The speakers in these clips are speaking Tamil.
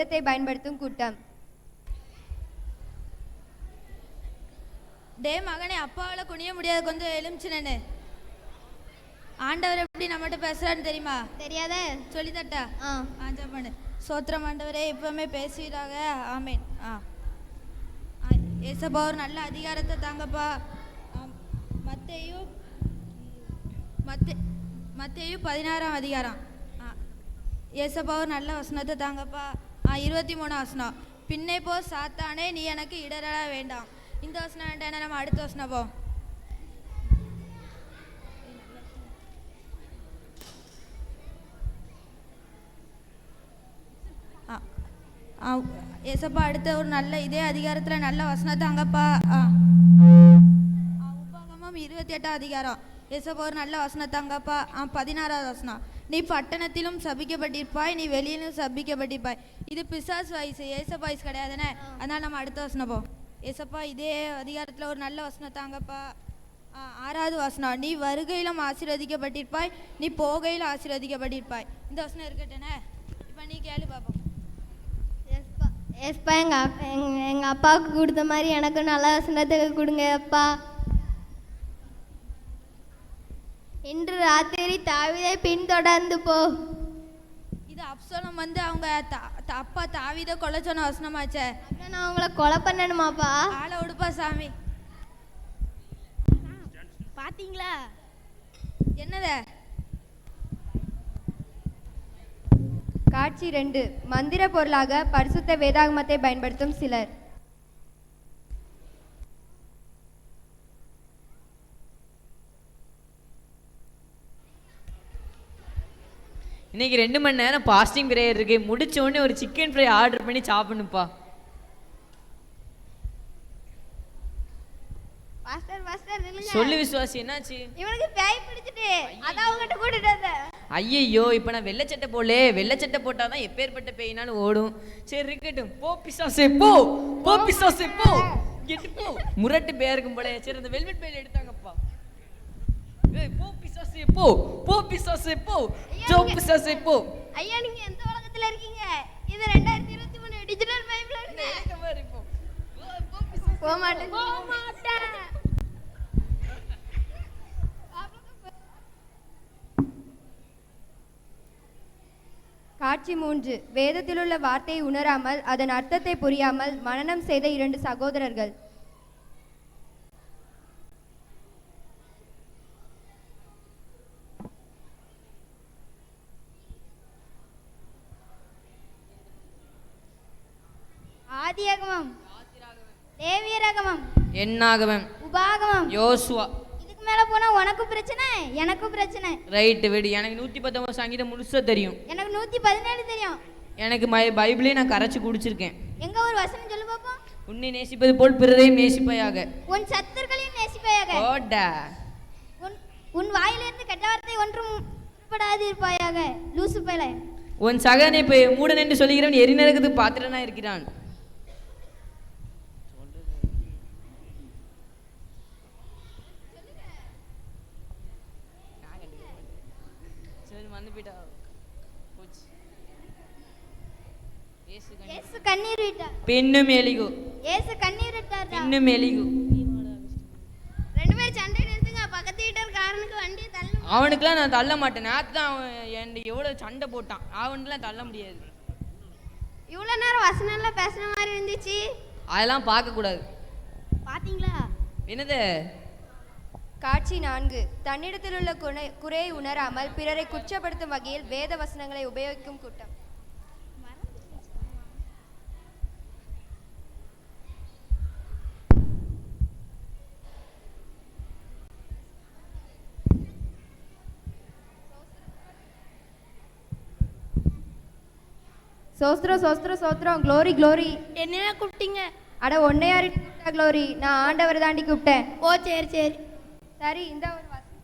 வேதத்தை பயன்படுத்தும் கூட்டம். டே மகனே அப்பாவால் குனிய முடியாது கொஞ்சம் எலுமிச்சினு ஆண்டவர் எப்படி நம்மகிட்ட பேசுறான்னு தெரியுமா? தெரியாத. சொல்லி தட்டா? ஆ. ஆஞ்சா பண்ணு. சோத்திரம் ஆண்டவரே இப்பவுமே பேசுவீராக. ஆமேன். ஆ. ஏசப்பா ஒரு நல்ல அதிகாரத்தை தாங்கப்பா. ஆம், மத்தேயு மத்தே மத்தேயு பதினாறாம் அதிகாரம். ஏசப்பா ஒரு நல்ல வசனத்தை தாங்கப்பா. இருபத்தி மூணாம் வசனம் பின்னே போ சாத்தானே நீ எனக்கு இடரட வேண்டாம். இந்த வசனம் வேண்டாம் நம்ம அடுத்த வசனம் போ. ஆ ஆ ஏசப்பா அடுத்த ஒரு நல்ல இதே அதிகாரத்தில் நல்ல வசனத்தை அங்கப்பா ஆ. உபாகமம் இருபத்தி எட்டாம் அதிகாரம். ஏசப்பா ஒரு நல்ல வசனத்தை அங்கப்பா ஆ பதினாறாவது வசனம். நீ பட்டணத்திலும் சபிக்கப்பட்டிருப்பாய் நீ வெளியிலும் சபிக்கப்பட்டிருப்பாய். இது பிசாஸ் வயசு ஏசப்பா வயசு கிடையாதுனே. அதனால நம்ம அடுத்த வசனம் போ. ஏசப்பா இதே அதிகாரத்தில் ஒரு நல்ல வசனத்தை அங்கப்பா ஆ, ஆறாவது வசனம். நீ வருகையிலும் ஆசீர்வதிக்கப்பட்டிருப்பாய் நீ போகையில் ஆசீர்வதிக்கப்பட்டிருப்பாய். இந்த வசனம் இருக்கட்டேனே இப்போ நீ கேளு பாப்போம். எஸ்பா எஸ்பா எங்கள் அப் எங்கள் எங்கள் அப்பாவுக்கு கொடுத்த மாதிரி எனக்கும் நல்ல வசனத்துக்கு கொடுங்க அப்பா இன்று ராத்திரி தாவிதை பின்தொடர்ந்து போ. இது அப்சோலம் வந்து அவங்க தா- தா- அப்பா தாவித கொலை சொன்ன வசனமாச்சே நான் உங்களை கொலை பண்ணணுமாப்பா? ஆளை விடுப்பா சாமி. பாத்தீங்களா? என்னத? காட்சி ரெண்டு. மந்திர பொருளாக பரிசுத்த வேதாகமத்தை பயன்படுத்தும் சிலர். இன்னைக்கு ரெண்டு மணி நேரம் பாஸ்டிங் பிரேயர் இருக்கு. முடிச்ச உடனே ஒரு சிக்கன் ஃப்ரை ஆர்டர் பண்ணி மாஸ்டர் நில்லுங்க. சொல்லு விசுவாசி என்னாச்சு? இவனுக்கு பேய் பிடிச்சிட்டு. அதான் உங்ககிட்ட கூட்டிட்டு வந்தேன். ஐயையோ இப்போ நான் வெள்ளை சட்டை போடலே. வெள்ளை சட்டை போட்டால் தான் எப்பேற்பட்ட பேயினாலும் ஓடும். சரி இருக்கட்டும். போ பிசாசே போ. போ பிசாசே போ. கெட்டு போ. முரட்டு பேயா இருக்கும் போல. சரி அந்த வெல்வெட் பேயில் எடுத்தாங்கப்பா ஏய் போ பிசாசே போ. போ பிசாசே போ. ஜோ பிசாசே போ. ஐயா நீங்க எந்த உலகத்துல இருக்கீங்க? இது ரெண்டாயிரத்தி இருபத்தி மூணு டிஜிட்டல் பைப்ல இருக்கு. இப்போ. போ, போ பிசாசே. போக மாட்டேன் போக மாட்டேன் காட்சி மூன்று. வேதத்திலுள்ள வார்த்தையை உணராமல் அதன் அர்த்தத்தை புரியாமல் மனனம் செய்த இரண்டு சகோதரர்கள். ஆதியாகமம். தேவியராகமம் என்னாகவன் உபாகமம். யோசுவா. இதுக்கு மேல போனா உனக்கும் பிரச்சனை எனக்கும் பிரச்சனை. ரைட்டு விடு. எனக்கு நூற்றி பத்தொம்பது சங்கீதம் முழுசா தெரியும். எனக்கு நூத்தி பதினேழு தெரியும். எனக்கு பைபிளே நான் கரைச்சி குடிச்சிருக்கேன். எங்க ஒரு வசனம் சொல்லு பாப்போம். உன்னை நேசிப்பது போல் பிறரையும் நேசிப்பையாக. உன் சத்துர்களையும் நேசிப்பாயாக. ஓடா உன் உன் வாயிலிருந்து கெட்ட வார்த்தை ஒன்றும் உட்படாதிருப்பாயாக. லூசு பையல. உன் சகனை மூடன் என்று சொல்லுகிறவன் எரிநரகத்து பாத்திரனா இருக்கிறான். வந்து போயிட்டா போச்சு. இயேசு கண்ணீர். ஏசு கண்ணீர் விட்டார். பெண்ணும் எலிகு. ஏசு கண்ணீர் விட்டார்? பெண்ணும் எலிகு. ரெண்டு பேரும் சண்டை நிறுத்துங்க. பக்கத்து வீட்டர் காரனுக்கு வண்டியை தள்ளு அவனுக்குலாம் நான் தள்ள மாட்டேன். நேற்று தான் அவன் என்கிட்ட எவ்வளோ சண்டை போட்டான். அவனுக்குலாம் தள்ள முடியாது. இவ்வளோ நேரம் வசனம் எல்லாம் பேசுன மாதிரி இருந்துச்சு. அதெல்லாம் பார்க்கக்கூடாது. பாத்தீங்களா என்னது? காட்சி நான்கு. தன்னிடத்திலுள்ள குறை குறையை உணராமல் பிறரை குற்றப்படுத்தும் வகையில் வேத வசனங்களை உபயோகிக்கும் கூட்டம். சோஸ்திரம் சோஸ்திரம் சோஸ்திரம் க்ளோரி க்ளோரி. என்ன கூப்பிட்டீங்க? அட ஒன்னையாரி க்ளோரி. நான் ஆண்டவர் தாண்டி கூப்பிட்டேன். ஓ சரி சரி. சரி இந்த ஒரு வசனம்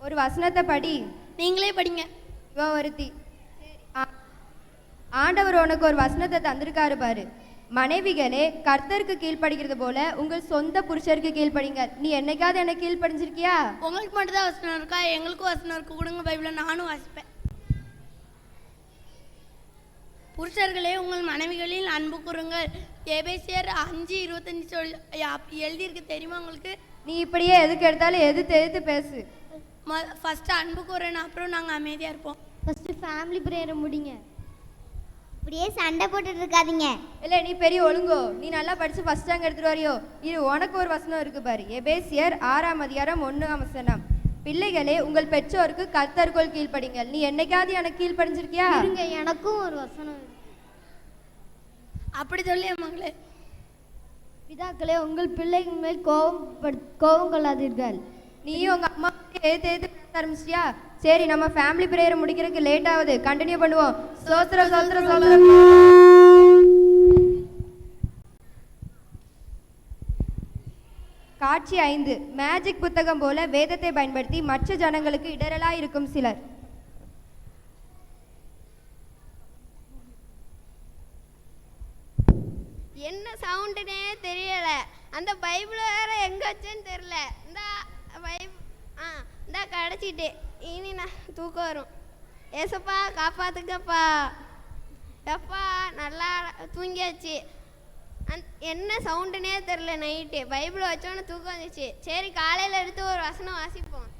ஒரு வசனத்தை படி நீங்களே படிங்க. இவ ஒருத்தி. ஆ- ஆண்டவர் உனக்கு ஒரு வசனத்தை தந்திருக்காரு பாரு. மனைவிகளே கர்த்தருக்கு கீழ்ப்படுகிறது போல உங்கள் சொந்த புருஷருக்கு கீழ்ப்படிங்க நீ என்னைக்காவது என்ன கீழ்ப்படிஞ்சிருக்கியா? உங்களுக்கு மட்டும் தான் வசனம் இருக்கா? எங்களுக்கும் வசனம் இருக்கு. கொடுங்க பைபிளை நானும் வாசிப்பேன். புருஷர்களே உங்கள் மனைவிகளில் அன்பு கூறுங்கள். எபேசியர் அஞ்சு இருபத்தஞ்சு சொல் எழுதியிருக்கு தெரியுமா உங்களுக்கு? நீ இப்படியே எதுக்கு எடுத்தாலும் எதிர்த்து எதிர்த்து பேசு. ஃபஸ்ட்டு அன்பு கூறணும் அப்புறம் நாங்கள் அமைதியாக இருப்போம். ஃபஸ்ட்டு ஃபேமிலி ப்ரேயரை முடிங்க. இப்படியே சண்டை போட்டுட்டு இருக்காதீங்க. இல்லை நீ பெரிய ஒழுங்கோ. நீ நல்லா படிச்சு ஃபர்ஸ்ட் ரேங்க் எடுத்துட்டு வரியோ. இது உனக்கு ஒரு வசனம் இருக்கு பாரு. எபேசியர் ஆறாம் அதிகாரம் ஒன்றாம் வசனம். பிள்ளைகளே உங்கள் பெற்றோருக்கு கர்த்தர்கோள் கீழ்ப்படிங்கள். நீ என்னைக்காவது எனக்கு கீழ்ப்படிஞ்சிருக்கியா? இருங்க எனக்கும் ஒரு வசனம் இருக்கு. அப்படி சொல்லி மகளே பிதாக்களே உங்கள் பிள்ளைகள் மேல் கோபம் கோபம் கொள்ளாதீர்கள். நீயும் உங்க அம்மா ஏத்து ஏத்து பேச சரி நம்ம ஃபேமிலி பிரேயரை முடிக்கிறதுக்கு லேட் ஆகுது. கண்டினியூ பண்ணுவோம். சோத்திரம் சோத்திரம் சோத்திரம். காட்சி ஐந்து. மேஜிக் புத்தகம் போல வேதத்தை பயன்படுத்தி மற்ற ஜனங்களுக்கு இடரலா இருக்கும் சிலர். என்ன சவுண்டுனே தெரியல. அந்த பைபிள் வேற எங்க வச்சேன்னு தெரியல. இந்த பைப் ஆ இந்த கடைச்சிட்டு. இனி நான் தூக்கம் வரும். ஏசப்பா காப்பாத்துக்கப்பா எப்பா நல்லா தூங்கியாச்சு. அந் என்ன சவுண்டுனே தெரில நைட்டு. பைபிள் வச்சோன்னு தூக்கம் வந்துச்சு. சரி காலையில் எடுத்து ஒரு வசனம் வாசிப்போம்.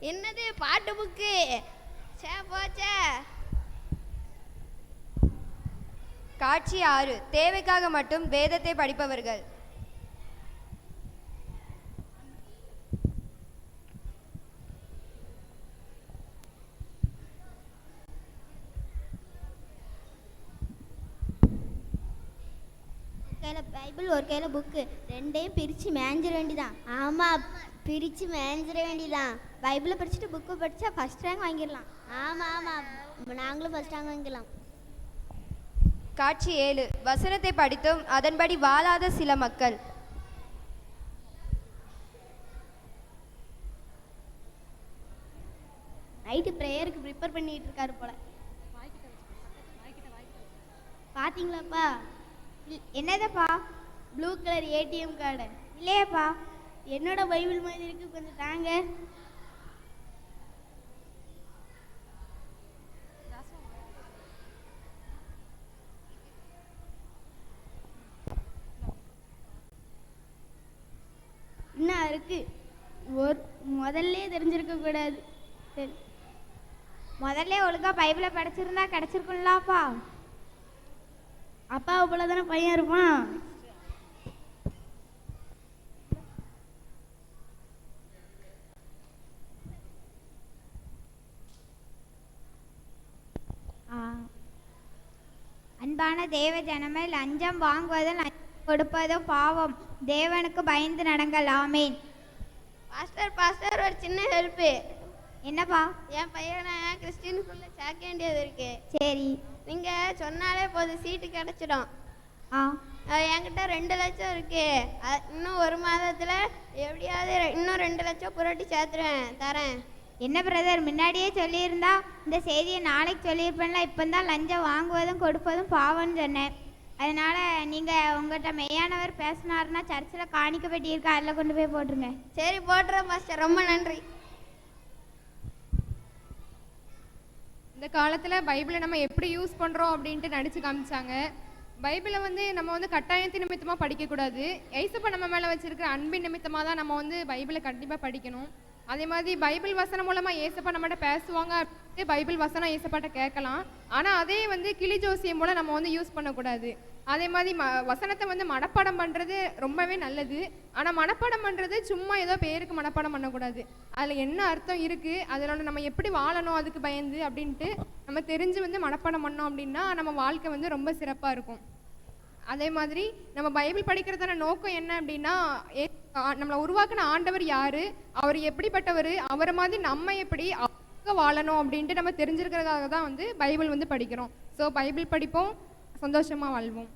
என்னது? பாட்டு புக்கு. சே போச்சே. காட்சி ஆறு தேவைக்காக மட்டும் வேதத்தை படிப்பவர்கள். கையில் பைபிள் ஒரு கையில் புக்கு. ரெண்டையும் பிரித்து மேஞ்சிட வேண்டிதான். ஆமாம் பிரித்து மேஞ்சிட வேண்டிதான். பைபிளை படிச்சுட்டு புக்கை படித்தா ஃபஸ்ட் ரேங்க் வாங்கிடலாம். ஆமாம் ஆமாம் நாங்களும் ஃபஸ்ட் ரேங்க் வாங்கிடலாம். காட்சி ஏழு. வசனத்தை படித்தும் அதன்படி வாழாத சில மக்கள். நைட்டு ப்ரேயருக்கு ப்ரிப்பேர் பண்ணிட்டு இருக்காரு போல. பாத்தீங்களாப்பா? இல்- என்னதப்பா? ப்ளூ கலர் ஏடிஎம் கார்டு இல்லையாப்பா? என்னோட பைபிள் மாதிரி இருக்கு கொஞ்சம் தாங்க இன்னும் இருக்கு ஒரு முதல்ல தெரிஞ்சிருக்க கூடாது சரி. முதல்ல ஒழுங்கா பைபிளை படிச்சிருந்தா கிடைச்சிருக்கும்லப்பா. அப்பா போல தானே பையன் இருப்பான்? அன்பான தேவ ஜனமே லஞ்சம் வாங்குவதும் லஞ்சம் கொடுப்பதும் பாவம். தேவனுக்கு பயந்து நடங்கள். ஆமேன். பாஸ்டர் பாஸ்டர் ஒரு சின்ன ஹெல்ப்பு. என்னப்பா? என் பையனை கிறிஸ்டின் ஸ்கூலில் சேர்க்க வேண்டியது இருக்கு. சரி. நீங்கள் சொன்னாலே போதும் சீட்டு கிடைச்சிடும். என்கிட்ட ரெண்டு லட்சம் இருக்கு. இன்னும் ஒரு மாதத்தில் எப்படியாவது இன்னும் ரெண்டு லட்சம் புரட்டி சேர்த்துருவேன் தரேன். என்ன பிரதர் முன்னாடியே சொல்லியிருந்தா இந்த செய்தியை நாளைக்கு சொல்லியிருப்பேன்ல இப்போ தான் லஞ்சம் வாங்குவதும் கொடுப்பதும் பாவம்னு சொன்னேன். அதனால நீங்கள் உங்கள்கிட்ட மெய்யானவர் பேசினாருன்னா சர்ச்சில் காணிக்க பெட்டி இருக்கு அதில் கொண்டு போய் போட்டுருங்க. சரி போட்டுறேன் பாஸ்டர் ரொம்ப நன்றி. காலத்தில் பைபிளை நம்ம எப்படி யூஸ் பண்ணுறோம் அப்படின்ட்டு நடித்து காமிச்சாங்க. பைபிளை வந்து நம்ம வந்து கட்டாயத்தின் நிமித்தமாக படிக்கக்கூடாது ஏசப்பா நம்ம மேலே வச்சிருக்கிற அன்பின் நிமித்தமாக தான் நம்ம வந்து பைபிளை கண்டிப்பாக படிக்கணும். அதே மாதிரி பைபிள் வசனம் மூலமாக ஏசப்பா நம்மகிட்ட பேசுவாங்க அப்படின்ட்டு பைபிள் வசனம் ஏசப்பாட்ட கேட்கலாம். ஆனால் அதே வந்து கிளி ஜோசியம் மூலம் நம்ம வந்து யூஸ் பண்ணக்கூடாது. அதே மாதிரி ம வசனத்தை வந்து மனப்பாடம் பண்ணுறது ரொம்பவே நல்லது. ஆனால் மனப்பாடம் பண்ணுறது சும்மா ஏதோ பேருக்கு மனப்பாடம் பண்ணக்கூடாது. அதில் என்ன அர்த்தம் இருக்குது அதில் நம்ம எப்படி வாழணும்? அதுக்கு பயந்து அப்படின்ட்டு நம்ம தெரிஞ்சு வந்து மனப்பாடம் பண்ணோம் அப்படின்னா நம்ம வாழ்க்கை வந்து ரொம்ப சிறப்பாக இருக்கும். அதே மாதிரி நம்ம பைபிள் படிக்கிறதான நோக்கம் என்ன அப்படின்னா நம்மளை உருவாக்குன ஆண்டவர் யாரு? அவர் எப்படிப்பட்டவர்? அவரை மாதிரி நம்ம எப்படி வாழணும் அப்படின்ட்டு நம்ம தெரிஞ்சிருக்கிறதுக்காக தான் வந்து பைபிள் வந்து படிக்கிறோம். ஸோ பைபிள் படிப்போம். சந்தோஷமாக வாழ்வோம்.